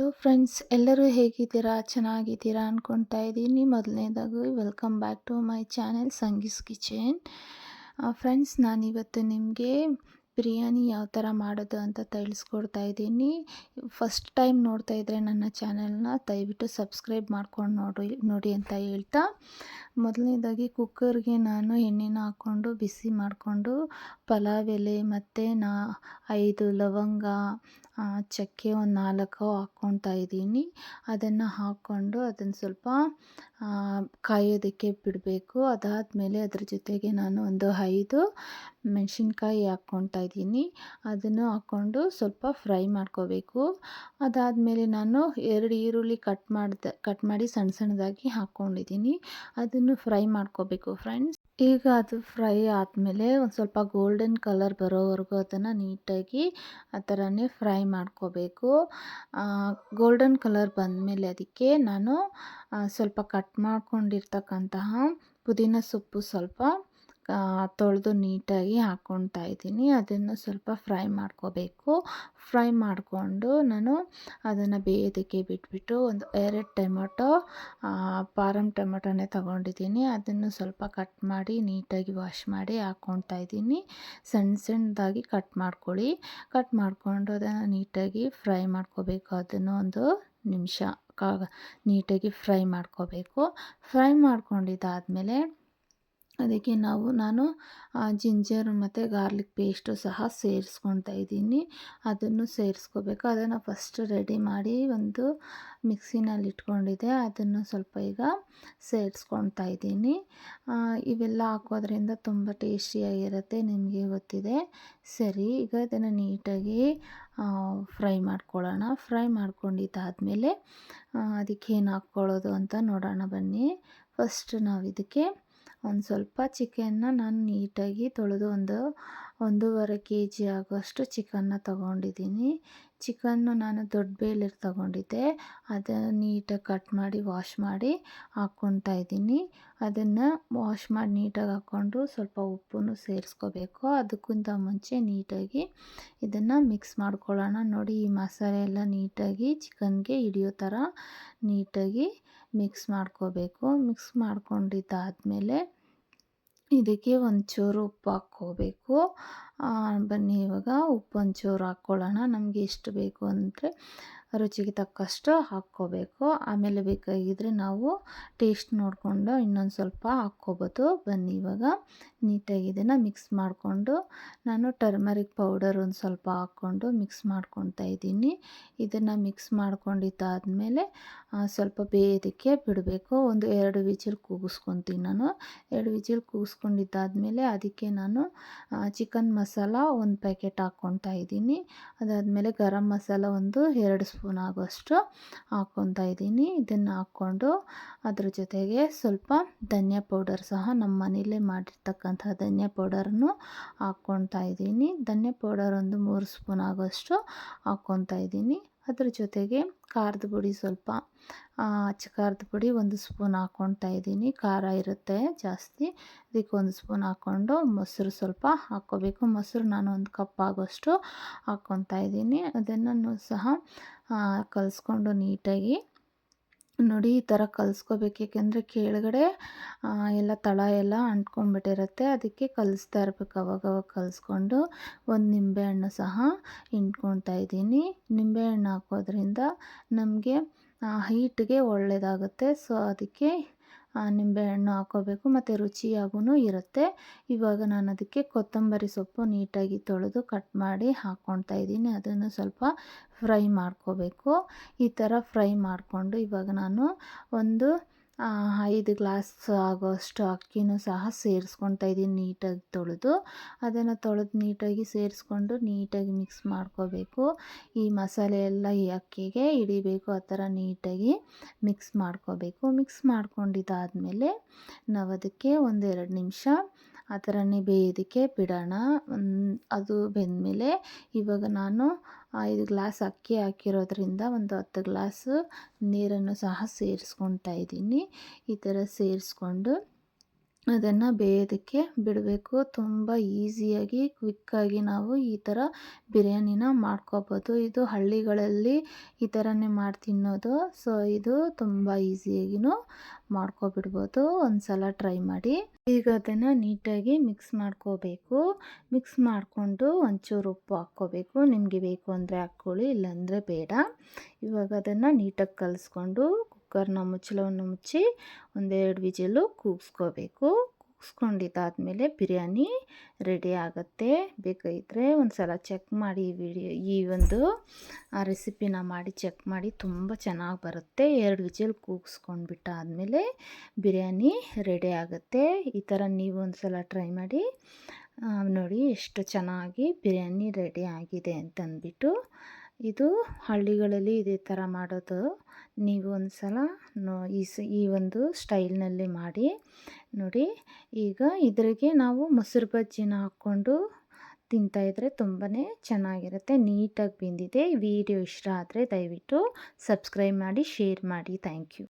Hello friends ಎಲ್ಲರೂ ಹೇಗಿದ್ದೀರಾ? ಚೆನ್ನಾಗಿದ್ದೀರಾ ಅಂದ್ಕೊಳ್ತಾ ಇದ್ದೀನಿ. ಮೊದಲನೇದಾಗಿ welcome back to my channel Sangee's kitchen friends ನಾನಿವತ್ತು ನಿಮಗೆ ಬಿರಿಯಾನಿ ಯಾವ ಥರ ಮಾಡೋದು ಅಂತ ತಿಳಿಸ್ಕೊಡ್ತಾ ಇದ್ದೀನಿ. ಫಸ್ಟ್ ಟೈಮ್ ನೋಡ್ತಾ ಇದ್ದರೆ ನನ್ನ ಚಾನೆಲ್ನ ದಯವಿಟ್ಟು ಸಬ್ಸ್ಕ್ರೈಬ್ ಮಾಡ್ಕೊಂಡು ನೋಡಿ ನೋಡಿ ಅಂತ ಹೇಳ್ತಾ. ಮೊದಲನೇದಾಗಿ ಕುಕ್ಕರ್ಗೆ ನಾನು ಎಣ್ಣೆನ ಹಾಕ್ಕೊಂಡು ಬಿಸಿ ಮಾಡಿಕೊಂಡು ಪಲಾವ್ ಎಲೆ ಮತ್ತು ನಾ ಐದು ಲವಂಗ ಚಕ್ಕೆ ಒಂದು ನಾಲ್ಕು ಹಾಕ್ಕೊಳ್ತಾ ಇದ್ದೀನಿ. ಅದನ್ನು ಹಾಕ್ಕೊಂಡು ಅದನ್ನು ಸ್ವಲ್ಪ ಕಾಯೋದಕ್ಕೆ ಬಿಡಬೇಕು. ಅದಾದಮೇಲೆ ಅದ್ರ ಜೊತೆಗೆ ನಾನು ಒಂದು ಐದು ಮೆಣಸಿನ್ಕಾಯಿ ಹಾಕ್ಕೊಳ್ತಾ ಇದ್ದೀನಿ. ಅದನ್ನು ಹಾಕ್ಕೊಂಡು ಸ್ವಲ್ಪ ಫ್ರೈ ಮಾಡ್ಕೋಬೇಕು. ಅದಾದಮೇಲೆ ನಾನು ಎರಡು ಈರುಳ್ಳಿ ಕಟ್ ಮಾಡಿದೆ, ಕಟ್ ಮಾಡಿ ಸಣ್ಣ ಸಣ್ಣದಾಗಿ ಹಾಕ್ಕೊಂಡಿದ್ದೀನಿ. ಅದನ್ನು ಫ್ರೈ ಮಾಡ್ಕೋಬೇಕು, ಫ್ರೆಂಡ್ಸ್. ಈಗ ಅದು ಫ್ರೈ ಆದಮೇಲೆ ಒಂದು ಸ್ವಲ್ಪ ಗೋಲ್ಡನ್ ಕಲರ್ ಬರೋವರೆಗೂ ಅದನ್ನು ನೀಟಾಗಿ ಆ ಥರನೇ ಫ್ರೈ ಮಾಡ್ಕೋಬೇಕು. ಗೋಲ್ಡನ್ ಕಲರ್ ಬಂದಮೇಲೆ ಅದಕ್ಕೆ ನಾನು ಸ್ವಲ್ಪ ಕಟ್ ಮಾಡ್ಕೊಂಡಿರ್ತಕ್ಕಂತಹ ಪುದೀನ ಸೊಪ್ಪು ಸ್ವಲ್ಪ ತೊಳೆದು ನೀಟಾಗಿ ಹಾಕ್ಕೊತಾ ಇದ್ದೀನಿ. ಅದನ್ನು ಸ್ವಲ್ಪ ಫ್ರೈ ಮಾಡ್ಕೋಬೇಕು. ಫ್ರೈ ಮಾಡಿಕೊಂಡು ನಾನು ಅದನ್ನು ಬೇಯೋದಕ್ಕೆ ಬಿಟ್ಬಿಟ್ಟು ಒಂದು ಎರಡು ಟೊಮೊಟೊ ಪಾರಮ್ ಟೊಮೊಟೊನೇ ತೊಗೊಂಡಿದ್ದೀನಿ. ಅದನ್ನು ಸ್ವಲ್ಪ ಕಟ್ ಮಾಡಿ ನೀಟಾಗಿ ವಾಶ್ ಮಾಡಿ ಹಾಕ್ಕೊಳ್ತಾ ಇದ್ದೀನಿ. ಸಣ್ಣ ಸಣ್ಣದಾಗಿ ಕಟ್ ಮಾಡ್ಕೊಳ್ಳಿ. ಕಟ್ ಮಾಡಿಕೊಂಡು ಅದನ್ನು ನೀಟಾಗಿ ಫ್ರೈ ಮಾಡ್ಕೋಬೇಕು. ಅದನ್ನು ಒಂದು ನಿಮಿಷ ನೀಟಾಗಿ ಫ್ರೈ ಮಾಡ್ಕೋಬೇಕು. ಫ್ರೈ ಮಾಡ್ಕೊಂಡಿದ್ದಾದಮೇಲೆ ಅದಕ್ಕೆ ನಾವು, ನಾನು ಜಿಂಜರ್ ಮತ್ತು ಗಾರ್ಲಿಕ್ ಪೇಸ್ಟು ಸಹ ಸೇರಿಸ್ಕೊತಾ ಇದ್ದೀನಿ. ಅದನ್ನು ಸೇರಿಸ್ಕೋಬೇಕು. ಅದನ್ನು ಫಸ್ಟ್ ರೆಡಿ ಮಾಡಿ ಒಂದು ಮಿಕ್ಸಿನಲ್ಲಿ ಇಟ್ಕೊಂಡಿದ್ದೆ. ಅದನ್ನು ಸ್ವಲ್ಪ ಈಗ ಸೇರಿಸ್ಕೊತಾ ಇದ್ದೀನಿ. ಇವೆಲ್ಲ ಹಾಕೋದ್ರಿಂದ ತುಂಬ ಟೇಸ್ಟಿಯಾಗಿರುತ್ತೆ, ನಿಮಗೆ ಗೊತ್ತಿದೆ. ಸರಿ, ಈಗ ಇದನ್ನು ನೀಟಾಗಿ ಫ್ರೈ ಮಾಡ್ಕೊಳ್ಳೋಣ. ಫ್ರೈ ಮಾಡ್ಕೊಂಡಿದ್ದಾದಮೇಲೆ ಅದಕ್ಕೆ ಏನು ಹಾಕ್ಕೊಳ್ಳೋದು ಅಂತ ನೋಡೋಣ ಬನ್ನಿ. ಫಸ್ಟ್ ನಾವು ಇದಕ್ಕೆ ಒಂದು ಸ್ವಲ್ಪ ಚಿಕನ್ನ ನಾನು ನೀಟಾಗಿ ತೊಳೆದು ಒಂದು ಒಂದೂವರೆ ಕೆ ಜಿ ಆಗುವಷ್ಟು ಚಿಕನ್ನ ತೊಗೊಂಡಿದ್ದೀನಿ. ಚಿಕನ್ನು ನಾನು ದೊಡ್ಡ ಬೇಲಿಗೆ ತೊಗೊಂಡಿದ್ದೆ. ಅದನ್ನು ನೀಟಾಗಿ ಕಟ್ ಮಾಡಿ, ವಾಶ್ ಮಾಡಿ ಹಾಕ್ಕೊತಾ ಇದ್ದೀನಿ. ಅದನ್ನು ವಾಶ್ ಮಾಡಿ ನೀಟಾಗಿ ಹಾಕ್ಕೊಂಡು ಸ್ವಲ್ಪ ಉಪ್ಪನ್ನು ಸೇರಿಸ್ಕೋಬೇಕು. ಅದಕ್ಕಿಂತ ಮುಂಚೆ ನೀಟಾಗಿ ಇದನ್ನು ಮಿಕ್ಸ್ ಮಾಡ್ಕೊಳ್ಳೋಣ. ನೋಡಿ, ಈ ಮಸಾಲೆ ಎಲ್ಲ ನೀಟಾಗಿ ಚಿಕನ್ಗೆ ಹಿಡಿಯೋ ಥರ ನೀಟಾಗಿ ಮಿಕ್ಸ್ ಮಾಡ್ಕೋಬೇಕು. ಮಿಕ್ಸ್ ಮಾಡ್ಕೊಂಡಿದ್ದಾದಮೇಲೆ ಇದಕ್ಕೆ ಒಂಚೂರು ಉಪ್ಪು ಹಾಕ್ಕೋಬೇಕು. ಬನ್ನಿ ಇವಾಗ ಉಪ್ಪು ಒಂಚೂರು ಹಾಕ್ಕೊಳ್ಳೋಣ. ನಮಗೆ ಎಷ್ಟು ಬೇಕು ಅಂದರೆ ರುಚಿಗೆ ತಕ್ಕಷ್ಟು ಹಾಕ್ಕೋಬೇಕು. ಆಮೇಲೆ ಬೇಕಾಗಿದ್ದರೆ ನಾವು ಟೇಸ್ಟ್ ನೋಡಿಕೊಂಡು ಇನ್ನೊಂದು ಸ್ವಲ್ಪ ಹಾಕ್ಕೋಬೋದು. ಬನ್ನಿ ಇವಾಗ. ನೀಟಾಗಿ ಇದನ್ನು ಮಿಕ್ಸ್ ಮಾಡಿಕೊಂಡು ನಾನು ಟರ್ಮರಿಕ್ ಪೌಡರ್ ಒಂದು ಸ್ವಲ್ಪ ಹಾಕ್ಕೊಂಡು ಮಿಕ್ಸ್ ಮಾಡ್ಕೊತಾ ಇದ್ದೀನಿ. ಇದನ್ನು ಮಿಕ್ಸ್ ಮಾಡ್ಕೊಂಡಿದ್ದಾದಮೇಲೆ ಸ್ವಲ್ಪ ಬೇಯೋದಕ್ಕೆ ಬಿಡಬೇಕು. ಒಂದು ಎರಡು ವಿಜಿಲ್ ಕೂಗಿಸ್ಕೊತೀನಿ ನಾನು. ಎರಡು ವಿಚಿಲ್ ಕೂಗಿಸ್ಕೊಂಡಿದ್ದಾದಮೇಲೆ ಅದಕ್ಕೆ ನಾನು ಚಿಕನ್ ಮಸಾಲ ಒಂದು ಪ್ಯಾಕೆಟ್ ಹಾಕ್ಕೊತಾ ಇದ್ದೀನಿ. ಅದಾದಮೇಲೆ ಗರಂ ಮಸಾಲ ಒಂದು ಎರಡು ಸ್ಪೂನ್ ಆಗೋಷ್ಟು ಹಾಕ್ಕೊತಾ ಇದ್ದೀನಿ. ಇದನ್ನು ಹಾಕ್ಕೊಂಡು ಅದ್ರ ಜೊತೆಗೆ ಸ್ವಲ್ಪ ಧನಿಯಾ ಪೌಡರ್ ಸಹ ನಮ್ಮ ಮನೇಲೇ ಮಾಡಿರ್ತಕ್ಕಂಥ ಧನಿಯಾ ಪೌಡರನ್ನು ಹಾಕ್ಕೊತಾ ಇದ್ದೀನಿ. ಧನಿಯಾ ಪೌಡರ್ ಒಂದು ಮೂರು ಸ್ಪೂನ್ ಆಗೋಷ್ಟು ಹಾಕ್ಕೊತಾ ಇದ್ದೀನಿ. ಅದ್ರ ಜೊತೆಗೆ ಖಾರದ ಪುಡಿ ಸ್ವಲ್ಪ ಅಚ್ಚ ಖಾರದ ಪುಡಿ ಒಂದು ಸ್ಪೂನ್ ಹಾಕ್ಕೊಳ್ತಾ ಇದ್ದೀನಿ. ಖಾರ ಇರುತ್ತೆ ಜಾಸ್ತಿ. ಅದಕ್ಕೆ ಒಂದು ಸ್ಪೂನ್ ಹಾಕ್ಕೊಂಡು ಮೊಸರು ಸ್ವಲ್ಪ ಹಾಕ್ಕೋಬೇಕು. ಮೊಸರು ನಾನು ಒಂದು ಕಪ್ ಆಗೋಷ್ಟು ಹಾಕ್ಕೊತಾ ಇದ್ದೀನಿ. ಅದನ್ನು ಸಹ ಕಲಿಸ್ಕೊಂಡು ನೀಟಾಗಿ ನೋಡಿ ಈ ಥರ ಕಲಿಸ್ಕೋಬೇಕು. ಏಕೆಂದರೆ ಕೆಳಗಡೆ ಎಲ್ಲ ತಳ ಎಲ್ಲ ಅಂಟ್ಕೊಂಡ್ಬಿಟ್ಟಿರುತ್ತೆ. ಅದಕ್ಕೆ ಕಲಿಸ್ತಾ ಇರಬೇಕು ಅವಾಗವಾಗ ಕಲಿಸ್ಕೊಂಡು. ಒಂದು ನಿಂಬೆಹಣ್ಣು ಸಹ ಹಿಂಡ್ಕೊತಾ ಇದ್ದೀನಿ. ನಿಂಬೆಹಣ್ಣು ಹಾಕೋದ್ರಿಂದ ನಮಗೆ ಹೀಟ್ಗೆ ಒಳ್ಳೆಯದಾಗುತ್ತೆ ಸೊ, ಅದಕ್ಕೆ ನಿಂಬೆಹಣ್ಣು ಹಾಕ್ಕೋಬೇಕು ಮತ್ತು ರುಚಿಯಾಗೂ ಇರುತ್ತೆ. ಇವಾಗ ನಾನು ಅದಕ್ಕೆ ಕೊತ್ತಂಬರಿ ಸೊಪ್ಪು ನೀಟಾಗಿ ತೊಳೆದು ಕಟ್ ಮಾಡಿ ಹಾಕ್ಕೊಳ್ತಾ ಇದ್ದೀನಿ. ಅದನ್ನು ಸ್ವಲ್ಪ ಫ್ರೈ ಮಾಡ್ಕೋಬೇಕು. ಈ ಥರ ಫ್ರೈ ಮಾಡಿಕೊಂಡು ಇವಾಗ ನಾನು ಒಂದು ಐದು ಗ್ಲಾಸ್ ಆಗೋಷ್ಟು ಅಕ್ಕಿನೂ ಸಹ ಸೇರಿಸ್ಕೊತಾ ಇದ್ದೀನಿ ನೀಟಾಗಿ ತೊಳೆದು. ಅದನ್ನು ತೊಳೆದು ನೀಟಾಗಿ ಸೇರಿಸ್ಕೊಂಡು ನೀಟಾಗಿ ಮಿಕ್ಸ್ ಮಾಡ್ಕೋಬೇಕು. ಈ ಮಸಾಲೆ ಎಲ್ಲ ಈ ಅಕ್ಕಿಗೆ ಹಿಡಿಬೇಕು, ಆ ಥರ ನೀಟಾಗಿ ಮಿಕ್ಸ್ ಮಾಡ್ಕೋಬೇಕು. ಮಿಕ್ಸ್ ಮಾಡ್ಕೊಂಡಿದ್ದಾದಮೇಲೆ ನಾವು ಅದಕ್ಕೆ ಒಂದೆರಡು ನಿಮಿಷ ಆ ಥರನೇ ಬೇಯೋದಕ್ಕೆ ಬಿಡೋಣ. ಅದು ಬೆಂದಮೇಲೆ ಇವಾಗ ನಾನು ಐದು ಗ್ಲಾಸ್ ಅಕ್ಕಿ ಹಾಕಿರೋದ್ರಿಂದ ಒಂದು ಹತ್ತು ಗ್ಲಾಸು ನೀರನ್ನು ಸಹ ಸೇರಿಸ್ಕೊಳ್ತಾ ಇದ್ದೀನಿ. ಈ ಥರ ಸೇರಿಸ್ಕೊಂಡು ಅದನ್ನು ಬೇಯೋದಕ್ಕೆ ಬಿಡಬೇಕು. ತುಂಬ ಈಸಿಯಾಗಿ, ಕ್ವಿಕ್ಕಾಗಿ ನಾವು ಈ ಥರ ಬಿರಿಯಾನಿನ ಮಾಡ್ಕೋಬೋದು. ಇದು ಹಳ್ಳಿಗಳಲ್ಲಿ ಈ ಥರನೇ ಮಾಡಿ ತಿನ್ನೋದು. ಸೊ ಇದು ತುಂಬ ಈಸಿಯಾಗಿನೂ ಮಾಡ್ಕೊಬಿಡ್ಬೋದು. ಒಂದು ಸಲ ಟ್ರೈ ಮಾಡಿ. ಈಗ ಅದನ್ನು ನೀಟಾಗಿ ಮಿಕ್ಸ್ ಮಾಡ್ಕೋಬೇಕು. ಮಿಕ್ಸ್ ಮಾಡಿಕೊಂಡು ಒಂಚೂರು ಉಪ್ಪು ಹಾಕ್ಕೋಬೇಕು. ನಿಮಗೆ ಬೇಕು ಅಂದರೆ ಹಾಕ್ಕೊಳ್ಳಿ, ಇಲ್ಲಾಂದರೆ ಬೇಡ. ಇವಾಗ ಅದನ್ನು ನೀಟಾಗಿ ಕಲಿಸ್ಕೊಂಡು ಕುಕ್ಕರ್ನ ಮುಚ್ಚಳವನ್ನು ಮುಚ್ಚಿ ಒಂದೆರಡು ವಿಜಿಲು ಕೂಗಿಸ್ಕೋಬೇಕು. ಕೂಗಿಸ್ಕೊಂಡಿದ್ದಾದಮೇಲೆ ಬಿರಿಯಾನಿ ರೆಡಿ ಆಗುತ್ತೆ. ಬೇಕಾಗಿದ್ದರೆ ಒಂದು ಸಲ ಚೆಕ್ ಮಾಡಿ ವಿಡಿಯೋ, ಈ ಒಂದು ರೆಸಿಪಿನ ಮಾಡಿ ಚೆಕ್ ಮಾಡಿ ತುಂಬ ಚೆನ್ನಾಗಿ ಬರುತ್ತೆ. ಎರಡು ವಿಜಿಲ್ ಕೂಗಿಸ್ಕೊಂಡ್ಬಿಟ್ಟಾದಮೇಲೆ ಬಿರಿಯಾನಿ ರೆಡಿ ಆಗುತ್ತೆ. ಈ ಥರ ನೀವು ಒಂದು ಸಲ ಟ್ರೈ ಮಾಡಿ ನೋಡಿ ಎಷ್ಟು ಚೆನ್ನಾಗಿ ಬಿರಿಯಾನಿ ರೆಡಿ ಆಗಿದೆ ಅಂತಂದ್ಬಿಟ್ಟು ಇದು ಹಳ್ಳಿಗಳಲ್ಲಿ ಇದೇ ಥರ ಮಾಡೋದು. ನೀವು ಒಂದು ಸಲ ನೋ ಈ ಸ ಈ ಒಂದು ಸ್ಟೈಲ್ನಲ್ಲಿ ಮಾಡಿ. ನೋಡಿ, ಈಗ ಇದ್ರಿಗೆ ನಾವು ಮೊಸರು ಬಜ್ಜಿನ ಹಾಕ್ಕೊಂಡು ತಿಂತಾಯಿದ್ರೆ ತುಂಬಾ ಚೆನ್ನಾಗಿರುತ್ತೆ. ನೀಟಾಗಿ ಬೆಂದಿದೆ. ವಿಡಿಯೋ ಇಷ್ಟ ಆದರೆ ದಯವಿಟ್ಟು ಸಬ್ಸ್ಕ್ರೈಬ್ ಮಾಡಿ, ಶೇರ್ ಮಾಡಿ. Thank you.